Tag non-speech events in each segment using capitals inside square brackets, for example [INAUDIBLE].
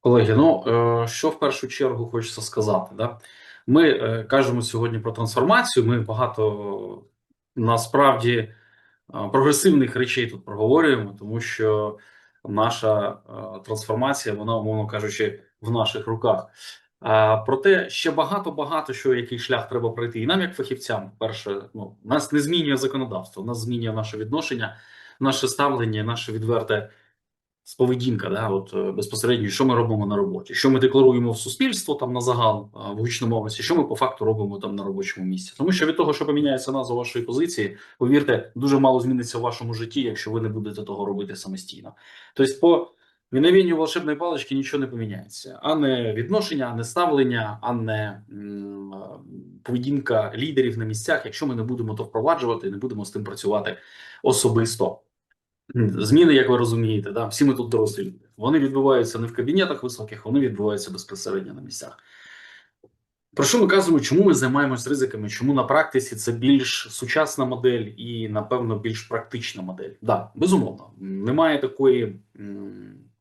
Колеги, ну е, що в першу чергу хочеться сказати, да? Ми е, кажемо сьогодні про трансформацію. Ми багато насправді е, прогресивних речей тут проговорюємо, тому що наша трансформація, вона, умовно кажучи, в наших руках. Проте ще багато багато що який шлях треба пройти. І нам, як фахівцям, перше, ну нас не змінює законодавство, нас змінює наше відношення, наше ставлення, наше відверте поведінка, да, от е, безпосередньо, що ми робимо на роботі, що ми декларуємо в суспільство там на загал а, в гучномовності, що ми по факту робимо там на робочому місці. Тому що від того, що поміняється назва вашої позиції, повірте, дуже мало зміниться в вашому житті, якщо ви не будете того робити самостійно. Тобто, по відновенню волшебної палички нічого не поміняється, а не відношення, а не ставлення, а не м, поведінка лідерів на місцях, якщо ми не будемо то впроваджувати, не будемо з тим працювати особисто. Зміни, як ви розумієте, да, всі ми тут дорослі. Вони відбуваються не в кабінетах високих, вони відбуваються безпосередньо на місцях. Про що ми кажемо, чому ми займаємось ризиками? Чому на практиці це більш сучасна модель і, напевно, більш практична модель? Да, безумовно, немає такої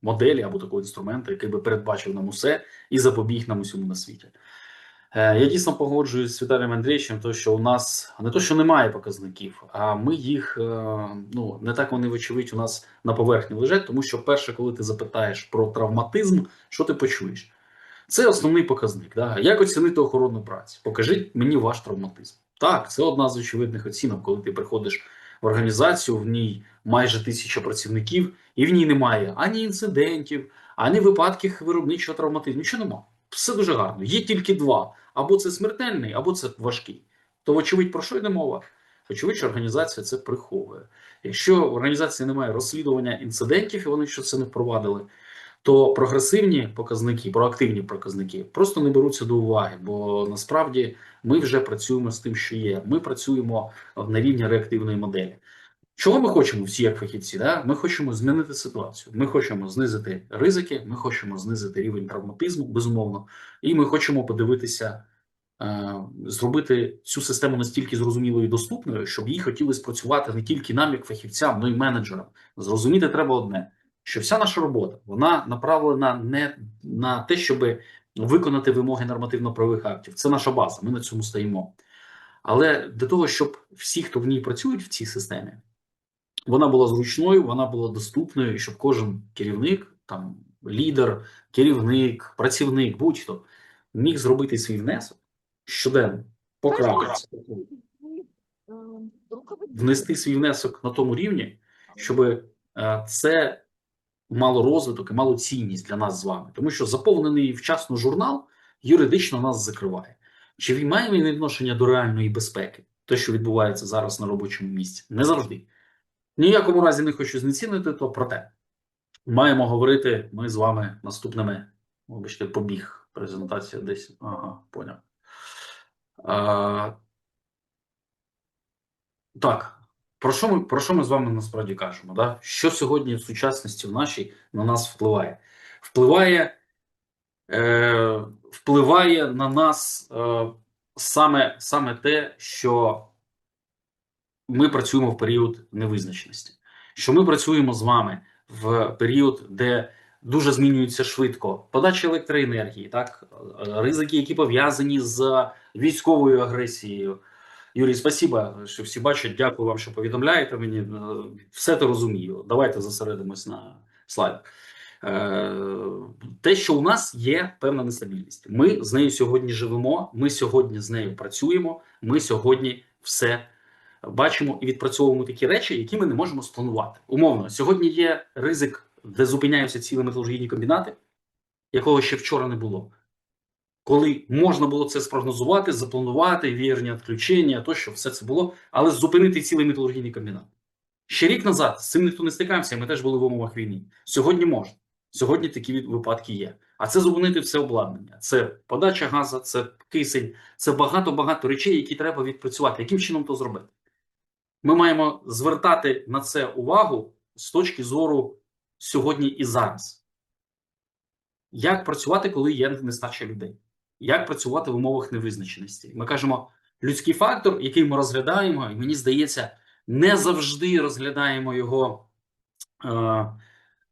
моделі або такого інструменту, який би передбачив нам усе і запобіг нам усьому на світі. Е, Я дійсно погоджуюсь з Віталієм Андрійовичем, то що у нас не то, що немає показників, а ми їх е, ну не так вони вочевидь у нас на поверхні лежать, тому що перше, коли ти запитаєш про травматизм, що ти почуєш? Це основний показник. Да? Як оцінити охоронну працю? Покажіть мені ваш травматизм. Так, це одна з очевидних оцінок, коли ти приходиш в організацію, в ній майже тисяча працівників, і в ній немає ані інцидентів, ані випадків виробничого травматизму. Нічого немає. Все дуже гарно. Є тільки два: або це смертельний, або це важкий. То, вочевидь, про що йде мова? Очевидь, що організація це приховує. Якщо в організації немає розслідування інцидентів, і вони що це не впровадили, то прогресивні показники, проактивні показники просто не беруться до уваги, бо насправді ми вже працюємо з тим, що є. Ми працюємо на рівні реактивної моделі. Чого ми хочемо всі як фахівці? Да? Ми хочемо змінити ситуацію. Ми хочемо знизити ризики, ми хочемо знизити рівень травматизму, безумовно, і ми хочемо подивитися, е, зробити цю систему настільки зрозумілою і доступною, щоб їй хотілося працювати не тільки нам, як фахівцям, але й менеджерам. Зрозуміти треба одне: що вся наша робота вона направлена не на те, щоб виконати вимоги нормативно-правових актів. Це наша база. Ми на цьому стоїмо. Але для того, щоб всі, хто в ній працюють в цій системі, вона була зручною, вона була доступною, щоб кожен керівник, там лідер, керівник, працівник, будь-хто міг зробити свій внесок щоденно, покрапці, внести свій внесок на тому рівні, щоб е, це мало розвиток і мало цінність для нас з вами, тому що заповнений вчасно журнал юридично нас закриває. Чи він має він відношення до реальної безпеки, те, що відбувається зараз на робочому місці? Не завжди. Ніякому разі не хочу знецінити, то проте маємо говорити ми з вами наступними. Вибачте, побіг презентація десь. Ага, поняв. А, так, про що, ми, про що ми з вами насправді кажемо? Да? Що сьогодні в сучасності в нашій на нас впливає? Впливає, е, впливає на нас е, саме, саме те, що ми працюємо в період невизначеності, що ми працюємо з вами в період, де дуже змінюється швидко подача електроенергії, так ризики, які пов'язані з військовою агресією. Юрій, спасіба, що всі бачать. Дякую вам, що повідомляєте мені. Е, Все це розумію. Давайте зосередимось на слайдах. Е, Те, що у нас є певна нестабільність. Ми з нею сьогодні живемо. Ми сьогодні з нею працюємо. Ми сьогодні все бачимо і відпрацьовуємо такі речі, які ми не можемо спланувати. Умовно, сьогодні є ризик, де зупиняються цілі металургійні комбінати, якого ще вчора не було. Коли можна було це спрогнозувати, запланувати, вірні відключення, тощо все це було, але зупинити цілий металургійний комбінат. Ще рік назад з цим ніхто не стикався, ми теж були в умовах війни. Сьогодні можна. Сьогодні такі випадки є. А це зупинити все обладнання. Це подача газу, це кисень, це багато-багато речей, які треба відпрацювати. Яким чином то зробити? Ми маємо звертати на це увагу з точки зору сьогодні і зараз. Як працювати, коли є нестача людей? Як працювати в умовах невизначеності? Ми кажемо, людський фактор, який ми розглядаємо, і мені здається, не завжди розглядаємо його е,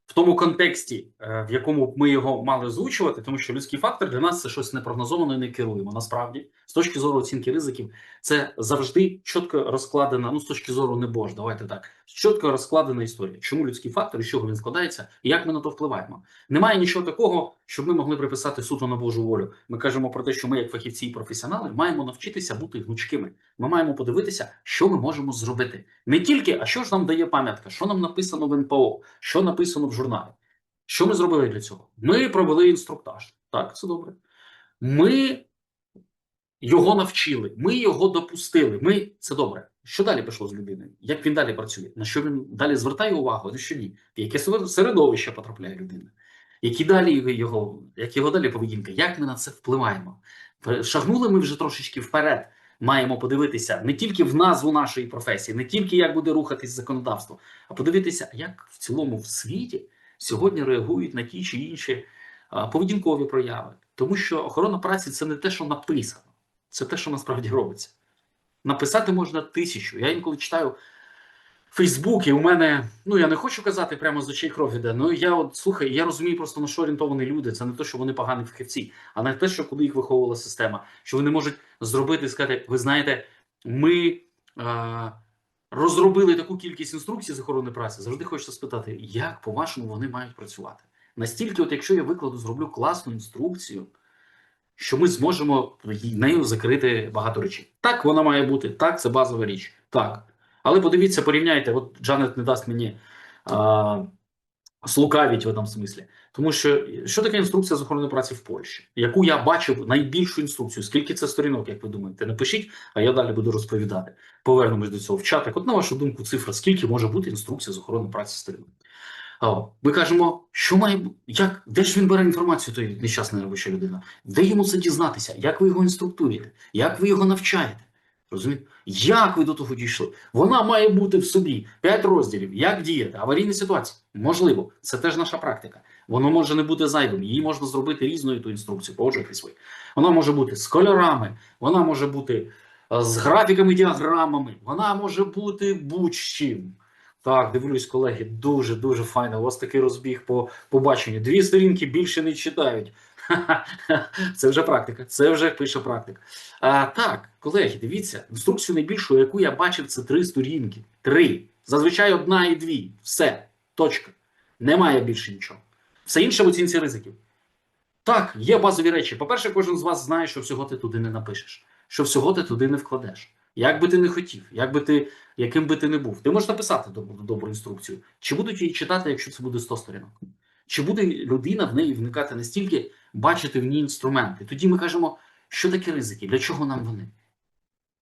в тому контексті, е, в якому ми його мали озвучувати, тому що людський фактор для нас це щось непрогнозоване і не керуємо. Насправді, з точки зору оцінки ризиків, це завжди чітко розкладена. Ну, з точки зору не бож, давайте так. Чітко розкладена історія. Чому людський фактор, з чого він складається, і як ми на то впливаємо. Немає нічого такого, щоб ми могли приписати суто на Божу волю. Ми кажемо про те, що ми, як фахівці і професіонали, маємо навчитися бути гнучкими. Ми маємо подивитися, що ми можемо зробити. Не тільки, а що ж нам дає пам'ятка, що нам написано в НПО, що написано в журналі. Що ми зробили для цього? Ми провели інструктаж. Так, це добре. Ми його навчили, ми його допустили. Ми це добре. Що далі пішло з людиною? Як він далі працює? На що він далі звертає увагу? На що ні? Яке середовище потрапляє людина? Які далі його, як його далі поведінка? Як ми на це впливаємо? Шагнули ми вже трошечки вперед. Маємо подивитися не тільки в назву нашої професії, не тільки як буде рухатись законодавство, а подивитися, як в цілому в світі сьогодні реагують на ті чи інші поведінкові прояви. Тому що охорона праці це не те, що написано, це те, що насправді робиться. Написати можна тисячу. Я інколи читаю Фейсбук, і у мене, ну я не хочу казати прямо з очей кров іде, ну я от слухай, я розумію просто на що орієнтовані люди. Це не те, що вони погані фахівці, а не те, що коли їх виховувала система, що вони можуть зробити і сказати: ви знаєте, ми е, розробили таку кількість інструкцій з охорони праці. Завжди хочеться спитати, як по-вашому вони мають працювати. Настільки, от якщо я викладу, зроблю класну інструкцію, що ми зможемо нею закрити багато речей. Так вона має бути, так, це базова річ. Так. Але подивіться, порівняйте, от Джанет не дасть мені а, слукавіть в цьому смислі. Тому що що таке інструкція з охорони праці в Польщі, яку я бачив найбільшу інструкцію? Скільки це сторінок, як ви думаєте? Напишіть, а я далі буду розповідати. Повернемось до цього в чатик. От на вашу думку, цифра, скільки може бути інструкція з охорони праці сторінок? А, ми кажемо, що має як, де ж він бере інформацію, той нещасна робоча людина? Де йому це дізнатися? Як ви його інструктуєте? Як ви його навчаєте? Розумієте? Як ви до того дійшли? Вона має бути в собі п'ять розділів. Як діяти? Аварійні ситуації? Можливо, це теж наша практика. Воно може не бути зайвим. Її можна зробити різною ту інструкцію, погоджуйтесь ви. Вона може бути з кольорами, вона може бути з графіками, діаграмами, вона може бути будь-чим. Так, дивлюсь, колеги, дуже дуже файно. У вас такий розбіг по побаченню. Дві сторінки більше не читають. [LAUGHS] Це вже практика, це вже пише практика. А, Так, колеги, дивіться, інструкцію найбільшу, яку я бачив, це три сторінки. Три. Зазвичай одна і дві. Все. Точка. Немає більше нічого. Все інше в оцінці ризиків. Так, є базові речі. По-перше, кожен з вас знає, що всього ти туди не напишеш, що всього ти туди не вкладеш. Як би ти не хотів, як би ти, яким би ти не був, ти можеш написати добру, добру інструкцію. Чи будуть її читати, якщо це буде 100 сторінок? Чи буде людина в неї вникати настільки, бачити в ній інструменти? Тоді ми кажемо, що таке ризики, для чого нам вони?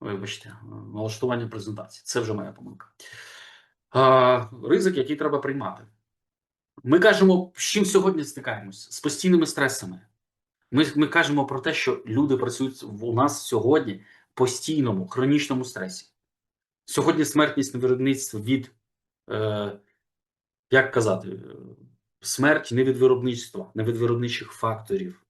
Вибачте, налаштування презентації. Це вже моя помилка. Ризик, який треба приймати. Ми кажемо, з чим сьогодні стикаємось? З постійними стресами. Ми ми кажемо про те, що люди працюють у нас сьогодні в постійному, хронічному стресі. Сьогодні смертність на виробництві від, е, як казати, смерть не від виробництва, не від виробничих факторів.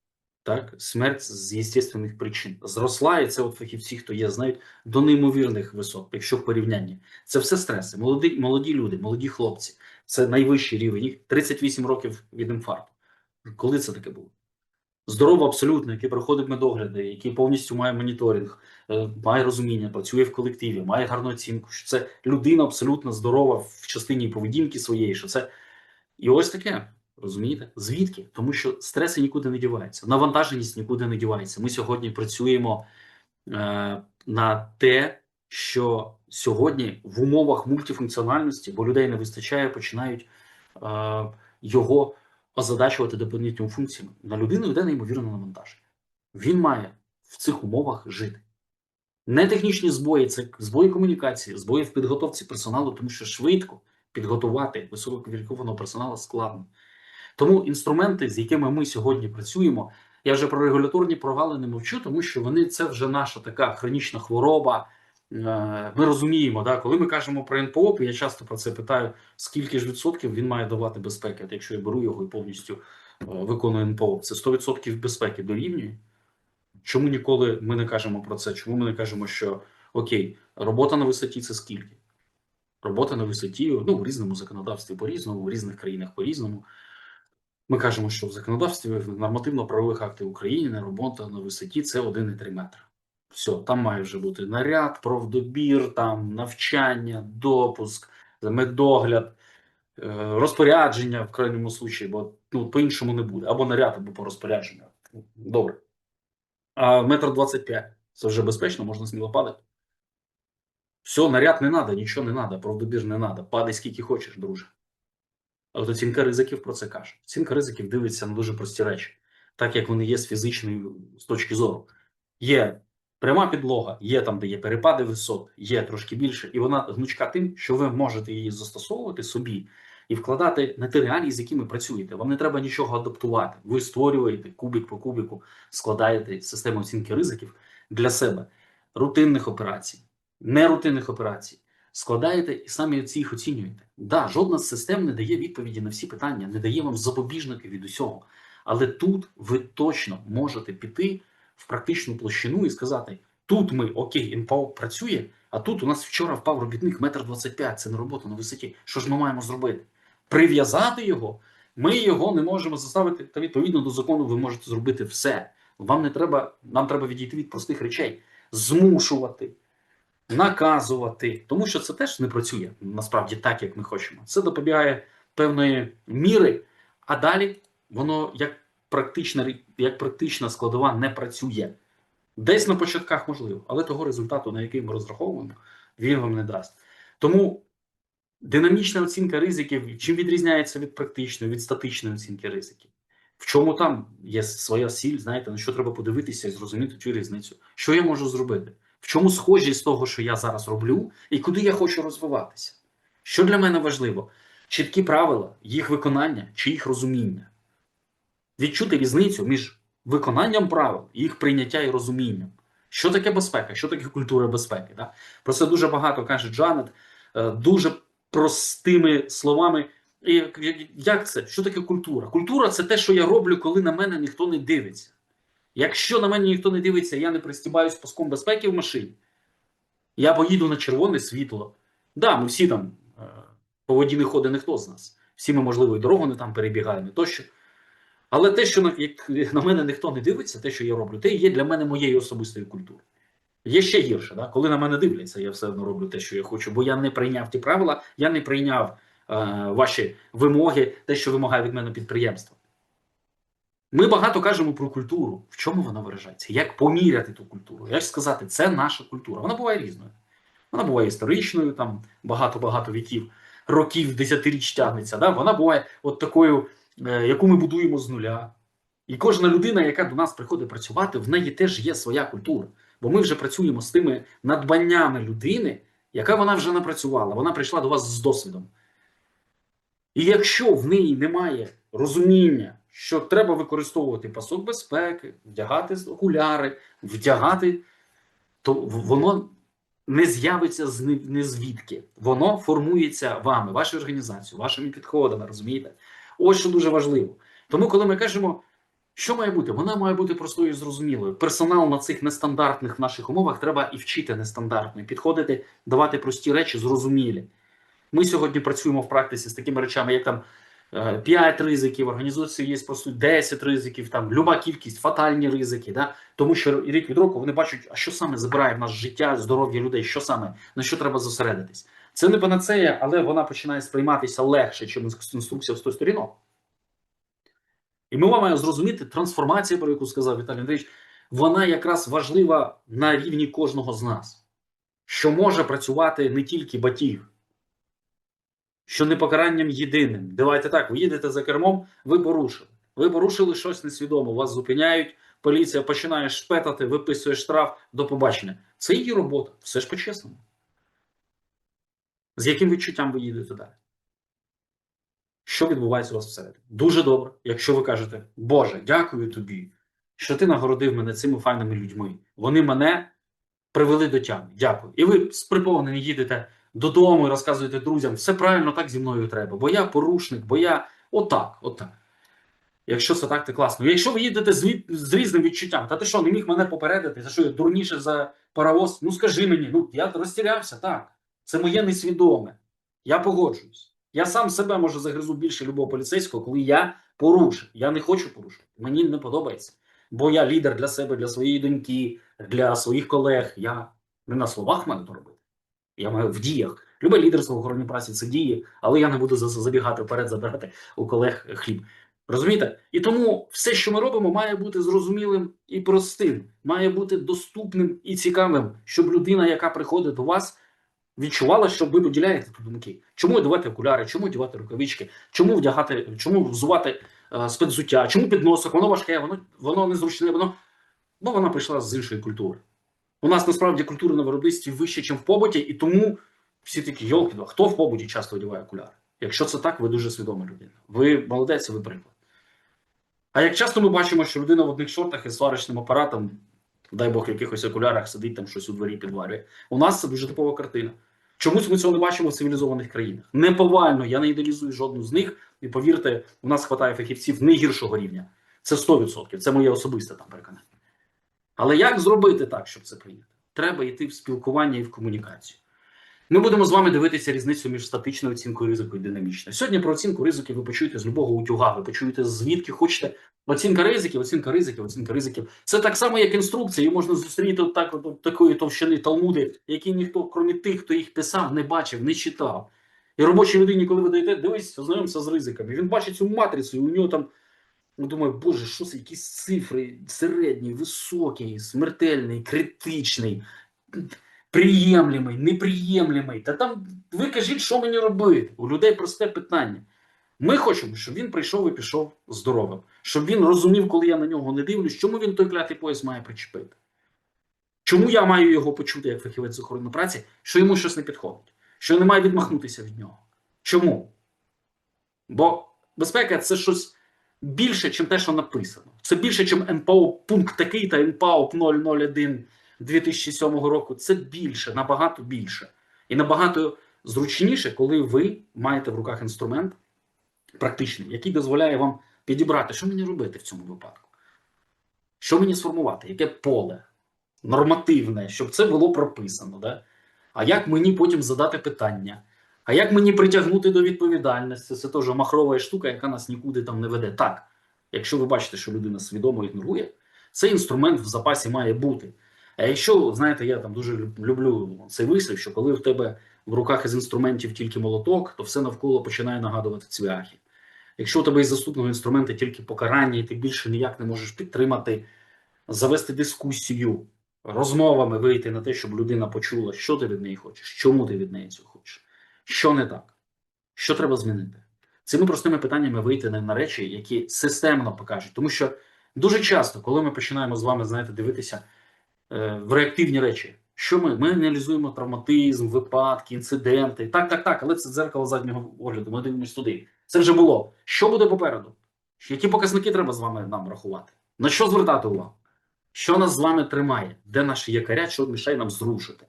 Так, смерть з естественних причин зросла, і це от фахівці, хто є, знають до неймовірних висот, якщо в порівнянні. Це все стреси. Молоді молоді люди, молоді хлопці. Це найвищий рівень. Їх 38 років від інфаркту. Коли це таке було? Здорово, абсолютно, який проходить медогляди, який повністю має моніторинг, е, має розуміння, працює в колективі, має гарну оцінку. Що це людина абсолютно здорова в частині поведінки своєї. Що це і ось таке. Розумієте? Звідки? Тому що стреси нікуди не діваються, навантаженість нікуди не дівається. Ми сьогодні працюємо е, на те, що сьогодні в умовах мультифункціональності, бо людей не вистачає, починають е, його озадачувати доповнительними функціями. На людину йде неймовірне навантаження. Він має в цих умовах жити. Не технічні збої, це збої комунікації, збої в підготовці персоналу, тому що швидко підготувати висококваліфікованого персоналу складно. Тому інструменти, з якими ми сьогодні працюємо, я вже про регуляторні провали не мовчу, тому що вони це вже наша така хронічна хвороба. Е, ми розуміємо, да, коли ми кажемо про НПО, я часто про це питаю: скільки ж відсотків він має давати безпеки, от якщо я беру його і повністю е, виконую НПО, це 100% безпеки дорівнює. Чому ніколи ми не кажемо про це? Чому ми не кажемо, що окей, робота на висоті це скільки? Робота на висоті, ну, в різному законодавстві по-різному, в різних країнах по-різному. Ми кажемо, що в законодавстві в нормативно-правових актів України робота на висоті це 1,3 метри. Все, там має вже бути наряд, профдобір, там навчання, допуск, медогляд, е, розпорядження в крайньому случаї, бо ну, по-іншому не буде. Або наряд, або по розпорядженню. Добре. А метр двадцять п'ять це вже безпечно, можна сміло падати. Все, наряд не треба, нічого не треба, профдобір не треба. Падай скільки хочеш, друже. От оцінка ризиків про це каже. Оцінка ризиків дивиться на дуже прості речі, так як вони є з фізичної з точки зору. Є пряма підлога, є там, де є перепади висот, є трошки більше, і вона гнучка тим, що ви можете її застосовувати собі і вкладати на ті реалії, з якими працюєте. Вам не треба нічого адаптувати. Ви створюєте кубик по кубику, складаєте систему оцінки ризиків для себе, рутинних операцій, нерутинних операцій. Складаєте і самі ці їх оцінюєте. Да, жодна з систем не дає відповіді на всі питання, не дає вам запобіжники від усього. Але тут ви точно можете піти в практичну площину і сказати: тут ми окей, НПО працює, а тут у нас вчора впав робітник метр двадцять п'ять, це не робота на висоті. Що ж ми маємо зробити? Прив'язати його. Ми його не можемо заставити. Та відповідно до закону ви можете зробити все. Вам не треба, нам треба відійти від простих речей, змушувати наказувати, тому що це теж не працює насправді так, як ми хочемо. Це допомагає певної міри, а далі воно як практична, як практична складова не працює. Десь на початках можливо, але того результату, на який ми розраховуємо, він вам не дасть. Тому динамічна оцінка ризиків чим відрізняється від практичної, від статичної оцінки ризиків. В чому там є своя сіль, знаєте, на що треба подивитися і зрозуміти цю різницю. Що я можу зробити? В чому схожість того, що я зараз роблю, і куди я хочу розвиватися? Що для мене важливо? Чіткі правила, їх виконання чи їх розуміння. Відчути різницю між виконанням правил, їх прийняття і розумінням. Що таке безпека? Що таке культура безпеки? Да? Про це дуже багато каже Джанет, е, дуже простими словами. І Як це? Що таке культура? Культура це те, що я роблю, коли на мене ніхто не дивиться. Якщо на мене ніхто не дивиться, я не пристібаюсь паском безпеки в машині, я поїду на червоне світло. Да, ми всі там е, по воді не ходить ніхто з нас. Всі ми, можливо, і дорогу не там перебігаємо, тощо. Але те, що на, як на мене ніхто не дивиться, те, що я роблю, те є для мене моєю особистою культурою. Є ще гірше, да? коли на мене дивляться, я все одно роблю те, що я хочу, бо я не прийняв ті правила, я не прийняв е, ваші вимоги, те, що вимагає від мене підприємство. Ми багато кажемо про культуру. В чому вона виражається? Як поміряти ту культуру? Як сказати, це наша культура. Вона буває різною. Вона буває історичною, там багато-багато віків, років, десятиріч тягнеться. Да? Вона буває от такою, е, яку ми будуємо з нуля. І кожна людина, яка до нас приходить працювати, в неї теж є своя культура. Бо ми вже працюємо з тими надбаннями людини, яка вона вже напрацювала. Вона прийшла до вас з досвідом. І якщо в неї немає розуміння, що треба використовувати пасок безпеки, вдягати окуляри, вдягати, то воно не з'явиться з не звідки. Воно формується вами, вашою організацією, вашими підходами, розумієте? Ось що дуже важливо. Тому, коли ми кажемо, що має бути, вона має бути простою і зрозумілою. Персонал на цих нестандартних наших умовах треба і вчити нестандартно, і підходити, давати прості речі, зрозумілі. Ми сьогодні працюємо в практиці з такими речами, як там 5 ризиків, організації є просто 10 ризиків, там люба кількість, фатальні ризики. Да? Тому що рік від року вони бачать, а що саме забирає в нас життя, здоров'я людей, що саме, на що треба зосередитись. Це не панацея, але вона починає сприйматися легше, ніж інструкція в 100 сторінок. І ми маємо зрозуміти трансформація, про яку сказав Віталій Андрійович, вона якраз важлива на рівні кожного з нас, що може працювати не тільки батіг що не покаранням єдиним. Давайте так, ви їдете за кермом, ви порушили. Ви порушили щось несвідомо, вас зупиняють, поліція починає шпетати, виписує штраф до побачення. Це її робота, все ж по-чесному. З яким відчуттям ви їдете далі? Що відбувається у вас всередині? Дуже добре, якщо ви кажете, Боже, дякую тобі, що ти нагородив мене цими файними людьми. Вони мене привели до тями. Дякую. І ви з приповнені їдете додому і розказуєте друзям, все правильно так зі мною треба, бо я порушник, бо я отак, отак. Якщо це так, то класно. Якщо ви їдете з, з різним відчуттям, та ти що, не міг мене попередити, за що я дурніше за паровоз? Ну скажи мені, ну я розтірявся, так. Це моє несвідоме. Я погоджуюсь. Я сам себе може загризу більше любого поліцейського, коли я порушив. Я не хочу порушити. Мені не подобається. Бо я лідер для себе, для своєї доньки, для своїх колег. Я не на словах маю то робити. Я маю в діях. Любе лідерство в охороні праці це дії, але я не буду забігати вперед, забирати у колег хліб. Розумієте? І тому все, що ми робимо, має бути зрозумілим і простим, має бути доступним і цікавим, щоб людина, яка приходить до вас, відчувала, що ви поділяєте тут думки. Чому одягати окуляри, чому одягати рукавички, чому вдягати, чому взувати е, спецзуття, чому підносок, воно важке, воно, воно незручне, воно. Бо вона прийшла з іншої культури. У нас насправді культура на виробництві вище, ніж в побуті, і тому всі такі йолки, хто в побуті часто одягає окуляри? Якщо це так, ви дуже свідома людина. Ви молодець, ви приклад. А як часто ми бачимо, що людина в одних шортах із сварочним апаратом, дай Бог, в якихось окулярах сидить там щось у дворі підварює. У нас це дуже типова картина. Чомусь ми цього не бачимо в цивілізованих країнах. Неповально, я не ідеалізую жодну з них. І повірте, у нас вистачає фахівців не гіршого рівня. Це 100%. Це моє особисте там переконання. Але як зробити так, щоб це прийняти? Треба йти в спілкування і в комунікацію. Ми будемо з вами дивитися різницю між статичною оцінкою ризику і динамічною. Сьогодні про оцінку ризиків ви почуєте з любого утюга, ви почуєте звідки хочете. Оцінка ризиків, оцінка ризиків, оцінка ризиків. Це так само, як інструкція. Її можна зустріти от так, от, такої товщини талмуди, які ніхто, крім тих, хто їх писав, не бачив, не читав. І робочій людині, коли ви даєте, дивись, ознайомся з ризиками. Він бачить цю матрицю, і у нього там. Ну, думаю, боже, що це якісь цифри середній, високий, смертельний, критичний, приємлемий, неприємлемий. Та там ви кажіть, що мені робити? У людей просте питання. Ми хочемо, щоб він прийшов і пішов здоровим, щоб він розумів, коли я на нього не дивлюсь, чому він той клятий пояс має причепити. Чому я маю його почути як фахівець з охорони праці, що йому щось не підходить, що не маю відмахнутися від нього. Чому? Бо безпека це щось більше, ніж те, що написано. Це більше, ніж НПО пункт такий та НПО 001 2007 року. Це більше, набагато більше. І набагато зручніше, коли ви маєте в руках інструмент практичний, який дозволяє вам підібрати, що мені робити в цьому випадку. Що мені сформувати, яке поле нормативне, щоб це було прописано. Да? А як мені потім задати питання? А як мені притягнути до відповідальності? Це теж махрова штука, яка нас нікуди там не веде. Так, якщо ви бачите, що людина свідомо ігнорує, цей інструмент в запасі має бути. А якщо, знаєте, я там дуже люблю цей вислів, що коли в тебе в руках із інструментів тільки молоток, то все навколо починає нагадувати цвяхи. Якщо у тебе із заступного інструмента тільки покарання, і ти більше ніяк не можеш підтримати, завести дискусію, розмовами вийти на те, щоб людина почула, що ти від неї хочеш, чому ти від неї цього що не так, що треба змінити. Цими простими питаннями вийти на, речі, які системно покажуть. Тому що дуже часто, коли ми починаємо з вами, знаєте, дивитися е, в реактивні речі, що ми? Ми аналізуємо травматизм, випадки, інциденти. Так, так, так, але це дзеркало заднього огляду. Ми дивимося туди. Це вже було. Що буде попереду? Які показники треба з вами нам рахувати? На що звертати увагу? Що нас з вами тримає? Де наші якоря, що мішає нам зрушити?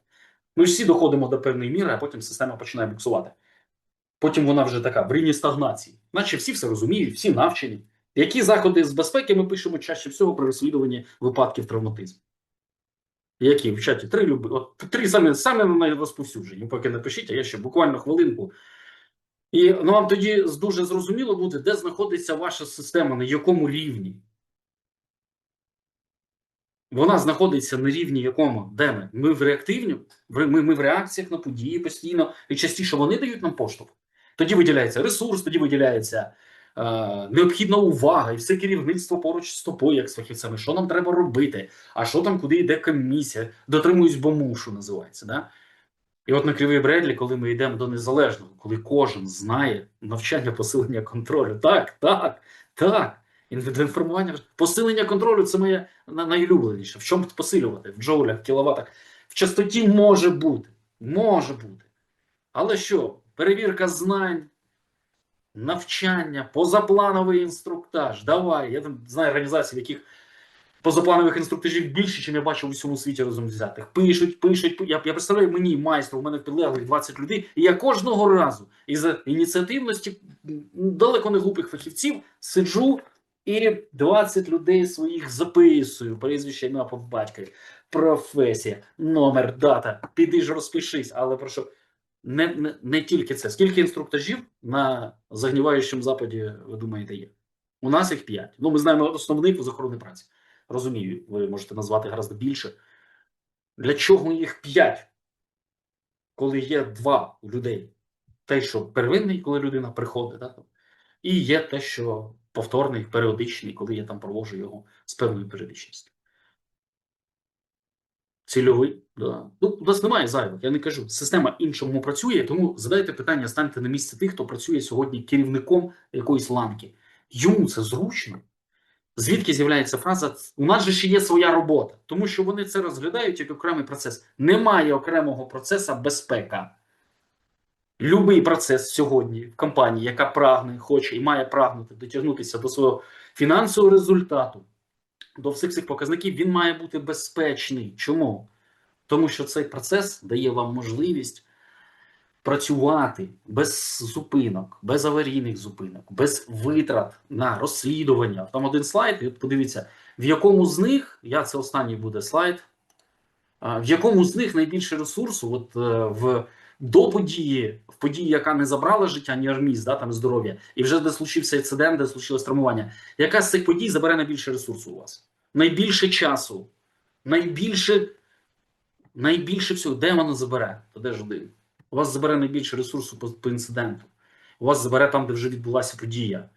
Ми всі доходимо до певної міри, а потім система починає буксувати. Потім вона вже така в рівні стагнації. Наче всі все розуміють, всі навчені. Які заходи з безпеки ми пишемо чаще всього при розслідуванні випадків травматизму? Які в чаті три люби. От три саме, саме найрозповсюджені. Поки напишіть, а я ще буквально хвилинку. І ну, вам тоді дуже зрозуміло буде, де знаходиться ваша система, на якому рівні. Вона знаходиться на рівні якому? Де ми? Ми в реактивні, ми, ми в реакціях на події постійно, і частіше вони дають нам поштовх. Тоді виділяється ресурс, тоді виділяється е, необхідна увага, і все керівництво поруч з тобою, як з фахівцями. Що нам треба робити? А що там, куди йде комісія? Дотримуюсь бомушу, називається. Да? І от на Кривій Бредлі, коли ми йдемо до незалежного, коли кожен знає навчання посилення контролю. Так, так, так. Інформування, посилення контролю це моє на- найулюбленіше. В чому посилювати? В джоулях, в кіловатах. В частоті може бути. Може бути. Але що? Перевірка знань, навчання, позаплановий інструктаж. Давай. Я там знаю організації, в яких позапланових інструктажів більше, ніж я бачив у всьому світі разом взятих. Пишуть, пишуть. Я, я представляю мені майстру, у мене підлеглих 20 людей, і я кожного разу із ініціативності далеко не глупих фахівців сиджу і 20 людей своїх записую, прізвище ім'я по батькові, професія, номер, дата. Піди ж розпишись, але про що? не, не, не тільки це. Скільки інструктажів на загніваючому западі, ви думаєте, є? У нас їх п'ять. Ну, ми знаємо основних з охорони праці. Розумію, ви можете назвати гораздо більше. Для чого їх п'ять, коли є два у людей? Те, що первинний, коли людина приходить, да? І є те, що повторний, періодичний, коли я там провожу його з певною періодичністю. Цільовий, да. Ну, у нас немає зайвих, я не кажу. Система іншому працює, тому задайте питання, станьте на місце тих, хто працює сьогодні керівником якоїсь ланки. Йому це зручно. Звідки з'являється фраза у нас же ще є своя робота, тому що вони це розглядають як окремий процес. Немає окремого процесу безпека. Любий процес сьогодні в компанії, яка прагне, хоче і має прагнути дотягнутися до свого фінансового результату, до всіх цих показників, він має бути безпечний. Чому? Тому що цей процес дає вам можливість працювати без зупинок, без аварійних зупинок, без витрат на розслідування. Там один слайд, і подивіться, в якому з них, я це останній буде слайд, в якому з них найбільше ресурсу, от е, в до події, в події, яка не забрала життя, ні арміз, да, там здоров'я, і вже де случився інцидент, де случилось травмування. Яка з цих подій забере найбільше ресурсу у вас? Найбільше часу, найбільше, найбільше всього, де воно забере? То де ж один? У вас забере найбільше ресурсу по, по інциденту. У вас забере там, де вже відбулася подія.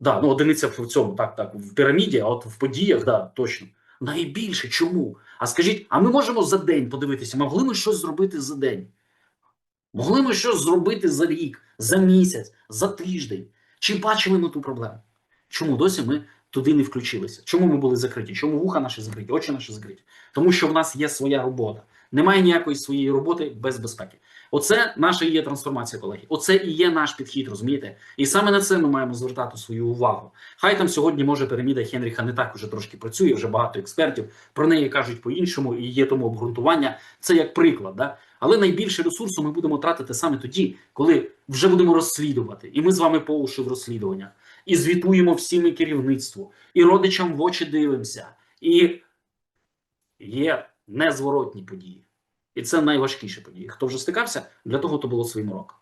Да, ну одиниця в цьому, так, так, в піраміді, а от в подіях, да, точно. Найбільше чому? А скажіть, а ми можемо за день подивитися, могли ми щось зробити за день? Могли ми щось зробити за рік, за місяць, за тиждень? Чи бачили ми ту проблему? Чому досі ми туди не включилися? Чому ми були закриті? Чому вуха наші закриті, очі наші закриті? Тому що в нас є своя робота. Немає ніякої своєї роботи без безпеки. Оце наша і є трансформація, колеги. Оце і є наш підхід, розумієте? І саме на це ми маємо звертати свою увагу. Хай там сьогодні може піраміда Хенріха не так уже трошки працює, вже багато експертів про неї кажуть по-іншому, і є тому обґрунтування. Це як приклад. Да? Але найбільше ресурсу ми будемо тратити саме тоді, коли вже будемо розслідувати. І ми з вами по уші в розслідуваннях, і звітуємо всім і керівництву, і родичам в очі дивимося. І є незворотні події. І це найважкіші події. Хто вже стикався, для того то було своїм уроком.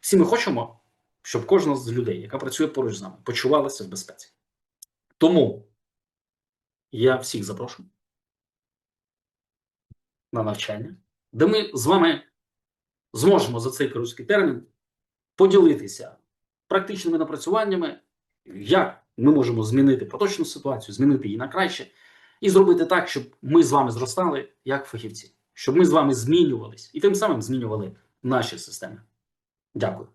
Всі ми хочемо, щоб кожна з людей, яка працює поруч з нами, почувалася в безпеці. Тому я всіх запрошую на навчання, де ми з вами зможемо за цей короткий термін поділитися практичними напрацюваннями, як ми можемо змінити поточну ситуацію, змінити її на краще, і зробити так, щоб ми з вами зростали як фахівці, щоб ми з вами змінювались і тим самим змінювали наші системи. Дякую.